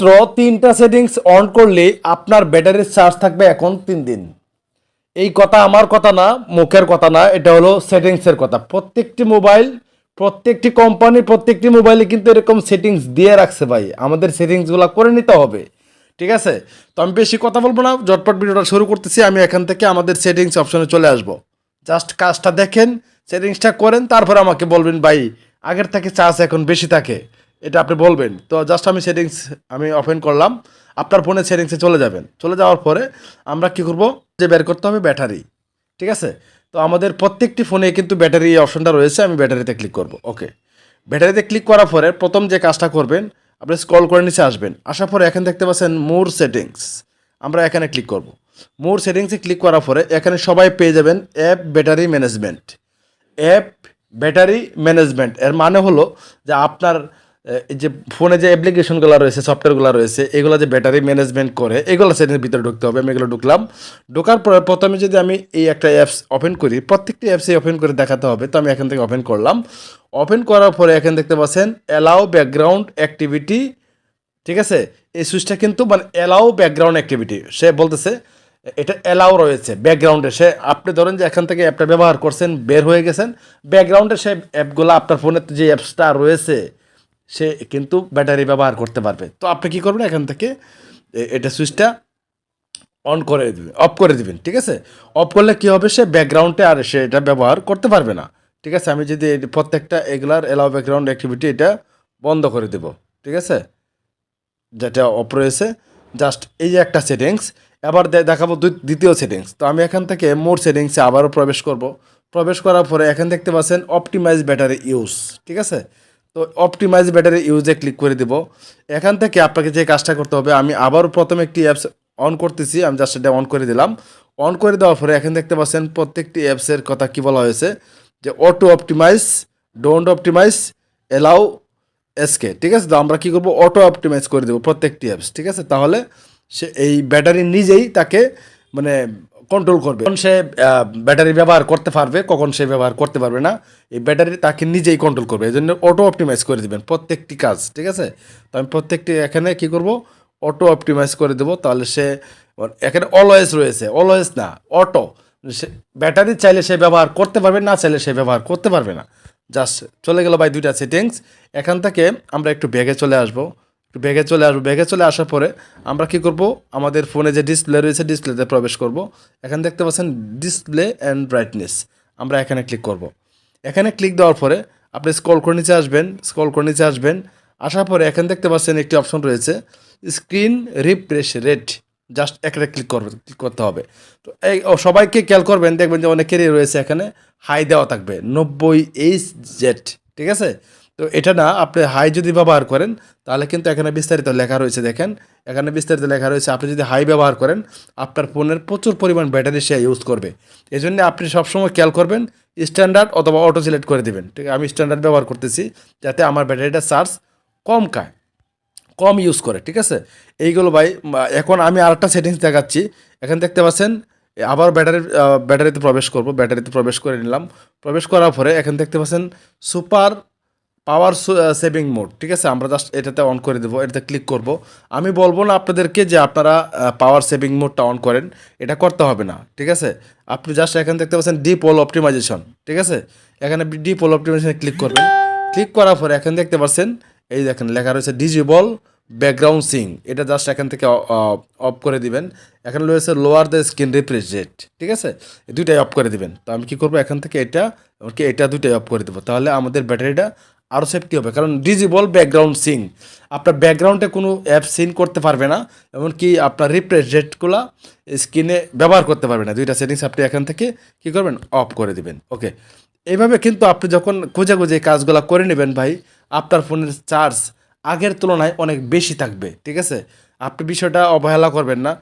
মাত্র তিনটা settings on করলে আপনার ব্যাটারির চার্জ থাকবে এখন তিন দিন। এই কথা আমার কথা না, মুখের কথা না, এটা হলো সেটিংসের কথা। প্রত্যেকটি মোবাইল প্রত্যেকটি কোম্পানি প্রত্যেকটি মোবাইলে কিন্তু এরকম সেটিংস দিয়ে রাখছে ভাই। আমাদের সেটিংসগুলো করে নিতে হবে। ঠিক আছে? তো আমি বেশি কথা বলব না জটপট ভিডিওটা শুরু করতেছি, আমি এখান থেকে আমাদের সেটিংস অপশনে চলে আসব। জাস্ট কাজটা দেখেন সেটিংসটা করেন, তারপর আমাকে বলবেন, ভাই, আগের থেকে চার্জ এখন বেশি থাকে। এটা আপনি বলবেন। তো জাস্ট আমি সেটিংস আমি ওপেন করলাম। আপনার ফোনের সেটিংসে চলে যাবেন। চলে যাওয়ার পরে আমরা কি করব? যে বের করতে হবে ব্যাটারি ঠিক আছে? তো আমাদের প্রত্যেকটি ফোনে কিন্তু ব্যাটারি অপশনটা রয়েছে, আমি ব্যাটারিতে ক্লিক করব। ওকে ব্যাটারিতে ক্লিক করার পরে প্রথম যে কাজটা করবেন, আপনি স্ক্রল করে নিচে আসবেন। আসার পরে এখানে দেখতে পাচ্ছেন মোর সেটিংস আমরা এখানে ক্লিক করব। মোর সেটিংসে ক্লিক করার পরে এখানে সবাই পেয়ে যাবেন app battery management app battery management এর মানে হলো যে আপনার যে ফোনে যে অ্যাপ্লিকেশনগুলো রয়েছে, সফটওয়্যারগুলো রয়েছে, এগুলো যে ব্যাটারি ম্যানেজমেন্ট করে, এগুলো সেটিংসের ভিতরে ঢুকতে হবে। আমি এগুলো ঢুকলাম। ঢোকার পরে প্রথমে যদি আমি এই একটা অ্যাপস ওপেন করি, প্রত্যেকটি অ্যাপসে ওপেন করে দেখাতে হবে। তো আমি এখান থেকে ওপেন করলাম। ওপেন করার পরে এখানে দেখতে পাচ্ছেন অ্যালাউ ব্যাকগ্রাউন্ড অ্যাক্টিভিটি ঠিক আছে? এই সুইচটা কিন্তু মানে অ্যালাউ ব্যাকগ্রাউন্ড অ্যাক্টিভিটি সে বলতেছে, এটা অ্যালাউ রয়েছে ব্যাকগ্রাউন্ডে সে, আপনি ধরেন যে এখান থেকে অ্যাপটা ব্যবহার করছেন, বের হয়ে গেছেন ব্যাকগ্রাউন্ডে সে অ্যাপগুলো আপনার ফোনে যে অ্যাপসটা রয়েছে সে কিন্তু ব্যাটারি ব্যবহার করতে পারবে। তো আপনি কি করবেন? এখান থেকে এটা সুইচটা অন করে দেবেন, অফ করে দিবেন, ঠিক আছে? অফ করলে কি হবে? সে ব্যাকগ্রাউন্ডে আর সে এটা ব্যবহার করতে পারবে না, ঠিক আছে? আমি যদি প্রত্যেকটা এগুলার এলাও ব্যাকগ্রাউন্ড অ্যাক্টিভিটি এটা বন্ধ করে দেব, ঠিক আছে? যেটা অফ রয়েছে জাস্ট এই যে একটা সেটিংস এবার দেখাবো দ্বিতীয় সেটিংস তো আমি এখান থেকে মোর সেটিংসে আবারও প্রবেশ করব। প্রবেশ করার পরে এখান দেখতে পাচ্ছেন অপটিমাইজ ব্যাটারি ইউজ ঠিক আছে? তো অপটিমাইজ ব্যাটারি ইউজে ক্লিক করে দিব। এখান থেকে আপনাকে যে কাজটা করতে হবে, আমি আবারও প্রথমে একটি অ্যাপস অন করতেছি, আমি জাস্ট এটা অন করে দিলাম। অন করে দেওয়ার পরে এখানে দেখতে পাচ্ছেন প্রত্যেকটি অ্যাপসের কথা কি বলা হয়েছে, যে auto optimize don't optimize allow ask ঠিক আছে? তো আমরা কী করব? অটো অপটিমাইজ করে দেবো প্রত্যেকটি অ্যাপস ঠিক আছে? তাহলে সে এই ব্যাটারি নিজেই তাকে মানে কন্ট্রোল করবে। কখন সে ব্যাটারি ব্যবহার করতে পারবে, কখন সে ব্যবহার করতে পারবে না, এই ব্যাটারি তাকে নিজেই কন্ট্রোল করবে। এই জন্য অটো অপটিমাইজ করে দিবেন প্রত্যেকটি কাজ, ঠিক আছে? তো আমি প্রত্যেকটি, এখানে কি করব? অটো অপটিমাইজ করে দেবো, তাহলে সে এখানে অলওয়েজ রয়েছে। অলওয়েজ না অটো সে ব্যাটারি চাইলে সে ব্যবহার করতে পারবে, না চাইলে সে ব্যবহার করতে পারবে না। জাস্ট চলে গেল ভাই দুইটা সেটিংস এখান থেকে আমরা একটু ব্যাগে চলে আসব। ব্যাগে চলে আসব। ব্যাগে চলে আসার পরে আমরা কি করব? আমাদের ফোনে যে ডিসপ্লে রয়েছে ডিসপ্লেতে প্রবেশ করব। এখানে দেখতে পাচ্ছেন ডিসপ্লে অ্যান্ড ব্রাইটনেস আমরা এখানে ক্লিক করব। এখানে ক্লিক দেওয়ার পরে আপনি স্ক্রল করে নিচে আসবেন স্ক্রল করে নিচে আসবেন। আসার পরে এখানে দেখতে পাচ্ছেন একটি অপশন রয়েছে স্ক্রিন রিফ্রেশ রেট জাস্ট একটা ক্লিক করবে ক্লিক করতে হবে। তো এই সবাইকে খেয়াল করবেন, দেখবেন যে অনেকেরই রয়েছে এখানে হাই দেওয়া থাকবে, নব্বই এইচ জেড ঠিক আছে? তো এটা না, আপনি হাই যদি ব্যবহার করেন, তাহলে কিন্তু এখানে বিস্তারিত লেখা রয়েছে, দেখেন। এখানে বিস্তারিত লেখা রয়েছে, আপনি যদি হাই ব্যবহার করেন, আপনার ফোনের প্রচুর পরিমাণ ব্যাটারি সে ইউজ করবে। এই জন্য আপনি সবসময় খেয়াল করবেন স্ট্যান্ডার্ড অথবা অটো সিলেক্ট করে দিবেন। ঠিক আমি স্ট্যান্ডার্ড ব্যবহার করতেছি, যাতে আমার ব্যাটারিটা চার্জ কম খায়, কম ইউজ করে, ঠিক আছে? এইগুলো ভাই এখন আমি আরেকটা সেটিংস দেখাচ্ছি। এখানে দেখতে পাচ্ছেন, আবার ব্যাটারি ব্যাটারিতে প্রবেশ করব, ব্যাটারিতে প্রবেশ করে নিলাম। প্রবেশ করার পরে এখানে দেখতে পাচ্ছেন সুপার পাওয়ার সেভিং মোড ঠিক আছে? আমরা জাস্ট এটাতে অন করে দেবো, এটাতে ক্লিক করব। আমি বলব না আপনাদেরকে যে আপনারা পাওয়ার সেভিং মোডটা অন করেন, এটা করতে হবে না, ঠিক আছে? আপনি জাস্ট এখানে দেখতে পাচ্ছেন ডিপ ওল অপটিমাইজেশন ঠিক আছে? এখানে ডিপ ওল অপটিমাইজেশনে ক্লিক করবেন। ক্লিক করার পরে এখানে দেখতে পাচ্ছেন, এই দেখেন, লেখা রয়েছে ডিজিবল ব্যাকগ্রাউন্ড সিং এটা জাস্ট এখান থেকে অফ করে দিবেন। এখানে রয়েছে lower the screen refresh rate ঠিক আছে? দুইটাই অফ করে দিবেন। তো আমি কি করব এখান থেকে এটা, এমনকি এটা দুইটাই অফ করে দেবো। তাহলে আমাদের ব্যাটারিটা আরও সেফটি হবে। কারণ ডিজিবল ব্যাকগ্রাউন্ড সিং আপনার ব্যাকগ্রাউন্ডে কোনো অ্যাপ সিন করতে পারবে না, এমনকি আপনার রিফ্রেশ রেটগুলো স্ক্রিনে ব্যবহার করতে পারবে না। দুইটা সেটিংস আপনি এখান থেকে কী করবেন? অফ করে দিবেন। ওকে এইভাবে কিন্তু আপনি যখন খুঁজে খুঁজে কাজগুলো করে নেবেন ভাই, আপনার ফোনের চার্জ আগের তুলনায় অনেক বেশি থাকবে। ঠিক আছে? আপনি বিষয়টা অবহেলা করবেন না।